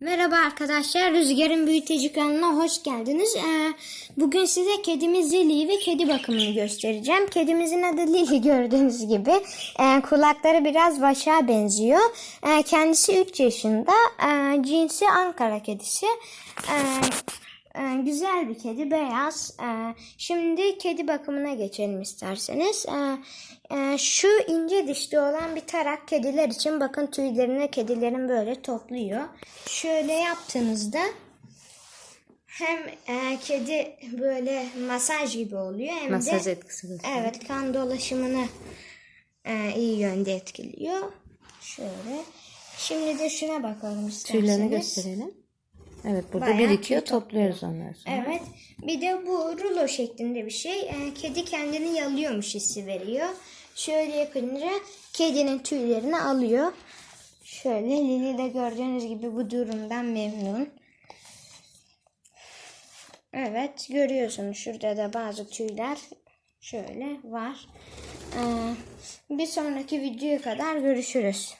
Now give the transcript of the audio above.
Merhaba arkadaşlar, Rüzgar'ın büyüteci kanalına hoş geldiniz. Ee, bugün size kedimiz Lili ve kedi bakımını göstereceğim. Kedimizin adı Lili gördüğünüz gibi. Ee, kulakları biraz başa benziyor. Ee, kendisi 3 yaşında. Ee, cinsi Ankara kedisi. Ee, e, güzel bir kedi, beyaz. Ee, şimdi kedi bakımına geçelim isterseniz. Ee, e, şu ince dişli olan bir tarak kediler için bakın tüylerini kedilerin böyle topluyor. Şöyle yaptığınızda hem e, kedi böyle masaj gibi oluyor hem Masaj de etkisi gösteriyor. evet kan dolaşımını e, iyi yönde etkiliyor. Şöyle. Şimdi de şuna bakalım isterseniz. Tüylerini gösterelim. Evet burada Bayağı birikiyor tüy topluyoruz onları sonra. Evet. Bir de bu rulo şeklinde bir şey. Ee, kedi kendini yalıyormuş hissi veriyor. Şöyle yapınca kedinin tüylerini alıyor. Şöyle Lili de gördüğünüz gibi bu durumdan memnun. Evet görüyorsunuz şurada da bazı tüyler şöyle var. Ee, bir sonraki videoya kadar görüşürüz.